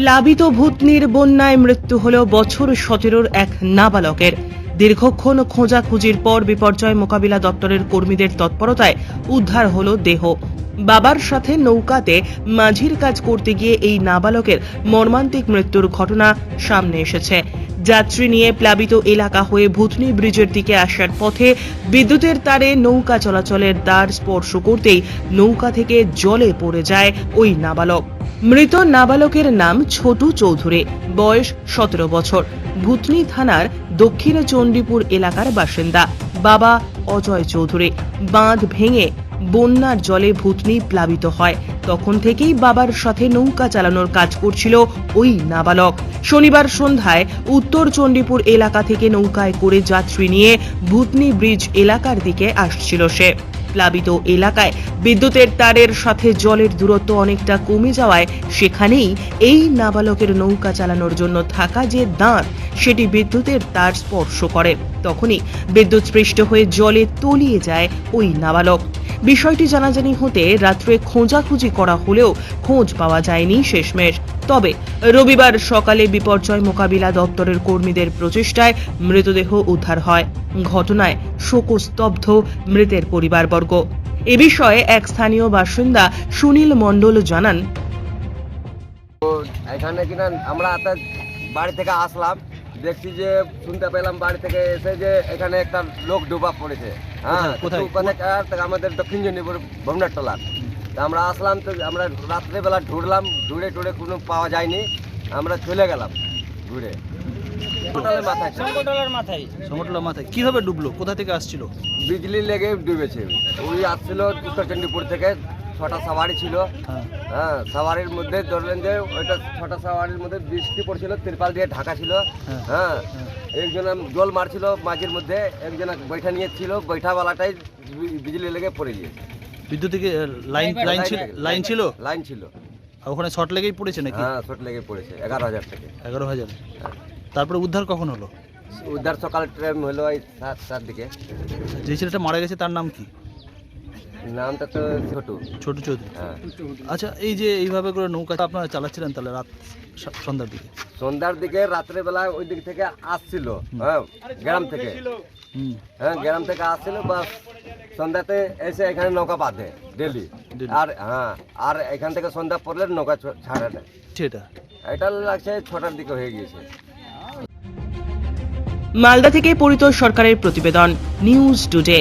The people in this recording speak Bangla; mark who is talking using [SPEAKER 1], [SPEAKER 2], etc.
[SPEAKER 1] প্লাবিত ভূতনির বন্যায় মৃত্যু হল বছর সতেরোর এক নাবালকের। দীর্ঘক্ষণ খোঁজাখুঁজির পর বিপর্যয় মোকাবিলা দপ্তরের কর্মীদের তৎপরতায় উদ্ধার হল দেহ। বাবার সাথে নৌকাতে মাঝির কাজ করতে গিয়ে এই নাবালকের মর্মান্তিক মৃত্যুর ঘটনা সামনে এসেছে। যাত্রী নিয়ে প্লাবিত এলাকা হয়ে ভূতনি ব্রিজের দিকে আসার পথে বিদ্যুতের তারে নৌকা চলাচলের দ্বার স্পর্শ করতেই নৌকা থেকে জলে পড়ে যায় ওই নাবালক। মৃত নাবালকের নাম ছোটু চৌধুরী, বয়স সতেরো বছর। ভূতনি থানার দক্ষিণ চণ্ডীপুর এলাকার বাসিন্দা, বাবা অজয় চৌধুরী। বাঁধ ভেঙে বন্যার জলে ভূতনি প্লাবিত হয়। তখন থেকেই বাবার সাথে নৌকা চালানোর কাজ করছিল ওই নাবালক। শনিবার সন্ধ্যায় উত্তর চণ্ডীপুর এলাকা থেকে নৌকায় করে যাত্রী নিয়ে ভূতনি ব্রিজ এলাকার দিকে আসছিল সে। প্লাবিত এলাকায়। বিদ্যুতের তারের সাথে জলের দূরত্ব অনেকটা কমে যাওয়ায় সেখানেই এই নাবালকের নৌকা চালানোর জন্য থাকা যে দাঁত, সেটি বিদ্যুতের তার স্পর্শ করে। তখনই বিদ্যুৎ স্পৃষ্ট হয়ে জলে তলিয়ে যায় ওই নাবালক। বিষয়টি জানাজানি হতে রাত্রে খোঁজাখুঁজি করা হলেও খোঁজ পাওয়া যায়নি শেষমেশ। তবে রবিবার সকালে বিপর্যয় মোকাবিলা দপ্তরের কর্মীদের প্রচেষ্টায় মৃতদেহ উদ্ধার হয়। ঘটনায় শোকস্তব্ধ মৃতের পরিবারবর্গ। এ বিষয়ে এক স্থানীয় বাসিন্দা সুনীল মণ্ডল জানান।
[SPEAKER 2] এখানে কিনা আমরা বাড়ি থেকে আসলাম। দেখছি যে শুনতে পেলাম বাড়ি থেকে এসে যে এখানে একটা লোক ডুবা পড়েছে। হ্যাঁ
[SPEAKER 3] কোথায়?
[SPEAKER 2] আমাদের দক্ষিণ ভবনার টলার তা আমরা আসলাম তো আমরা রাত্রেবেলা ঢুরলাম ঢুড়ে টুড়ে কোনো পাওয়া যায়নি। আমরা চলে গেলাম ঘুরে। মাথায়।
[SPEAKER 4] মাথায়।
[SPEAKER 3] মাথায়। কীভাবে ডুবলো? কোথা থেকে আসছিল?
[SPEAKER 2] বিজলি লেগে ডুবেছে। ওই আসছিল উত্তর চণ্ডীপুর থেকে। ছটা সাওয়ারি ছিল।
[SPEAKER 3] হ্যাঁ।
[SPEAKER 2] হ্যাঁ সাওয়ারির মধ্যে ধরলেন যে ওইটা ছটা সাওয়ারির মধ্যে বৃষ্টি পড়ছিল তিরপাল দিয়ে ঢাকা ছিল।
[SPEAKER 3] হ্যাঁ।
[SPEAKER 2] হ্যাঁ একজন জল মারছিল মাঝের মধ্যে একজন বৈঠা নিয়েছিল বৈঠাওয়ালাটাই বিজলি লেগে পড়ে গিয়েছে।
[SPEAKER 3] বিদ্যুৎ থেকে লাইন লাইন ছিল লাইন ছিল?
[SPEAKER 2] লাইন ছিল।
[SPEAKER 3] আর ওখানে শর্ট লেগেই পড়েছে নাকি?
[SPEAKER 2] হ্যাঁ শর্ট লেগে পড়েছে এগারো হাজার থেকে।
[SPEAKER 3] এগারো হাজার। তারপরে উদ্ধার কখন হলো?
[SPEAKER 2] উদ্ধার সকাল ট্রেন হলো এই সাত সাত দিকে
[SPEAKER 3] যে ছেলেটা মারা গেছে তার নাম কি?
[SPEAKER 2] নামটা তো ছোটু।
[SPEAKER 3] ছোট চৌধুরী।
[SPEAKER 2] হ্যাঁ।
[SPEAKER 3] আচ্ছা এই যে এইভাবে করে নৌকা আপনারা চালাচ্ছিলেন তাহলে রাত সন্ধ্যার দিকে?
[SPEAKER 2] সন্ধ্যার দিকে রাত্রেবেলা ওই দিক থেকে আসছিল হ্যাঁ গ্রাম থেকে। হ্যাঁ গ্রাম থেকে আসছিল বাস সন্ধ্যাতে এসে এখানে নৌকা বাঁধে ডেলি আর হ্যাঁ আর এখান থেকে সন্ধ্যা পড়লে নৌকা ছাড়ে দেয়।
[SPEAKER 3] সেটা।
[SPEAKER 2] এটা লাগছে ছটার দিকে হয়ে গিয়েছে।
[SPEAKER 1] মালদা থেকে পরিতোষ সরকারের প্রতিবেদন নিউজ টুডে।